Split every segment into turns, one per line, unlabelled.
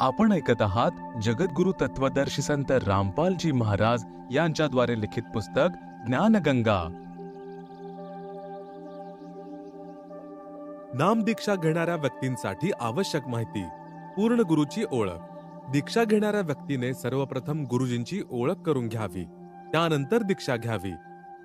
आपण ऐकत आहात जगद्गुरु तत्वदर्शी संत रामपालजी महाराज यांच्याद्वारे लिखित पुस्तक ज्ञानगंगा.
नाम दीक्षा घेणाऱ्या व्यक्तींसाठी आवश्यक माहिती पूर्ण गुरुची ओळख. दीक्षा घेणाऱ्या व्यक्तीने सर्वप्रथम गुरुजींची ओळख करून घ्यावी. त्यानंतर दीक्षा घ्यावी.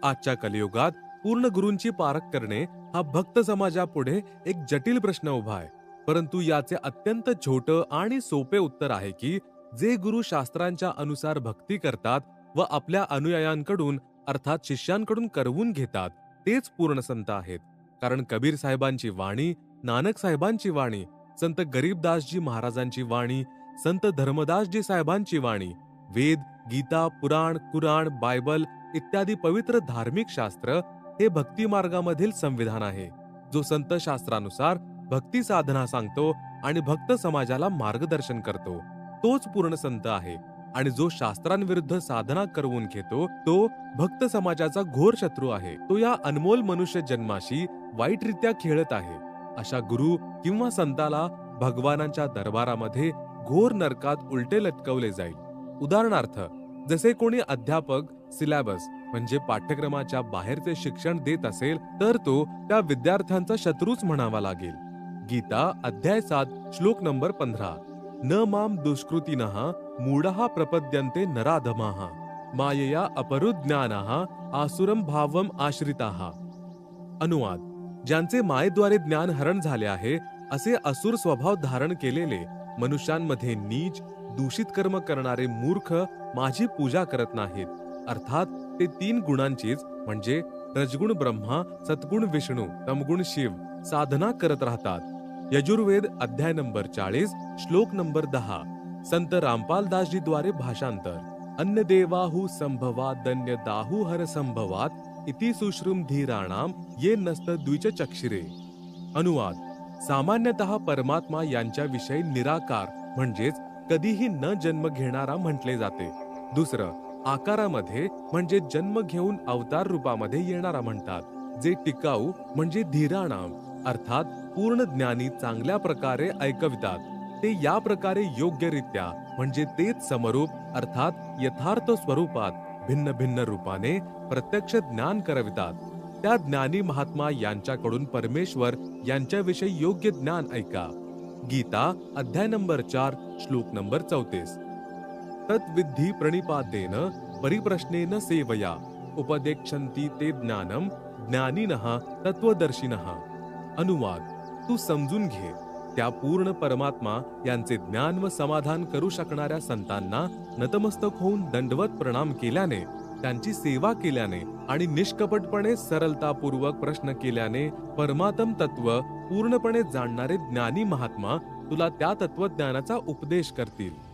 आजच्या कलियुगात पूर्ण गुरूंची पारख करणे हा भक्त समाजापुढे एक जटिल प्रश्न उभा आहे. परंतु याचे अत्यंत छोट आणि सोपे उत्तर आहे की जे गुरु शास्त्रांच्या अनुसार भक्ती करतात व आपल्या अनुयायांकडून अर्थात शिष्यांकडून करवून घेतात तेच पूर्ण संत आहेत. कारण कबीर साहेबांची वाणी नानक साहेबांची वाणी संत गरीबदासजी महाराजांची वाणी संत धर्मदासजी साहेबांची वाणी वेद गीता पुराण कुराण बायबल इत्यादी पवित्र धार्मिक शास्त्र हे भक्ती मार्गामधील संविधान आहे जो संत शास्त्रानुसार भक्ती साधना सांगतो आणि भक्त समाजाला मार्गदर्शन करतो. तोच पूर्ण संत आहे आणि जो शास्त्रांविरुद्ध साधना करवून घेतो तो भक्त समाजाचा घोर शत्रू आहे. तो या अनमोल मनुष्य जन्माशी वाईटरित्या खेळत आहे. अशा गुरु किंवा संताला भगवानांच्या दरबारामध्ये घोर नरकात उलटे लटकवले जाईल. उदाहरणार्थ जसे कोणी अध्यापक सिलॅबस म्हणजे पाठ्यक्रमाच्या बाहेरचे शिक्षण देत असेल तर तो त्या विद्यार्थ्यांचा शत्रूच म्हणावा लागेल. गीता अध्याय सात श्लोक नंबर पंधरा. न माम दुष्कृतीनः मूढः प्रपद्यन्ते नराधमाः मायया अपरुज्ञानाः आसुरम भावम आश्रिताः. अनुवाद. ज्यांचे मायेद्वारे ज्ञान हरण झाले आहे असे असुर स्वभाव धारण केलेले मनुष्यांमध्ये नीच दूषित कर्म करणारे मूर्ख माझी पूजा करत नाहीत. अर्थात ते तीन गुणांचीच म्हणजे रजगुण ब्रह्मा सद्गुण विष्णू तमगुण शिव साधना करत राहतात. यजुर्वेद अध्याय नंबर चाळीस श्लोक नंबर दहा. संत रामपाल द्वारे भाषांतर. अन्य देवाहू संभवा दन्य दाहू हर संभवात इति सुश्रुम धीराणाम ये नस्त द्विच चक्षिरे अनुवाद. सामान्यतः परमात्मा यांच्याविषयी निराकार म्हणजेच कधीही न जन्म घेणारा म्हटले जाते. दुसरं आकारामध्ये म्हणजे जन्म घेऊन अवतार रूपामध्ये येणारा म्हणतात जे टिकाऊ म्हणजे धीराणाम अर्थात पूर्ण ज्ञानी चांगल्या प्रकारे ऐकवितात. ते या प्रकारे योग्यरित्या म्हणजे तेच समरूप अर्थात यथार्थ स्वरूपात भिन्न भिन्न रूपाने प्रत्यक्ष ज्ञान करवितात. त्या ज्ञानी महात्मा यांच्याकडून परमेश्वर यांच्याविषयी योग्य ज्ञान ऐका. गीता अध्याय नंबर चार श्लोक नंबर चौतीस. तत्विधी प्रणिपातेन परिप्रश्नेन सेवया उपदेक्षन्ति ते ज्ञानम ज्ञानिनः तत्वदर्शिन अनुवाद. तू समजून घे. त्या पूर्ण परमात्मा यांचे ज्ञान व समाधान करू शकणाऱ्या संतांना नतमस्तक होऊन दंडवत प्रणाम केल्याने त्यांची सेवा केल्याने आणि निष्कपटपणे सरलतापूर्वक प्रश्न केल्याने परमातम तत्व पूर्णपणे जाणणारे ज्ञानी महात्मा तुला त्या तत्वज्ञानाचा उपदेश करतील.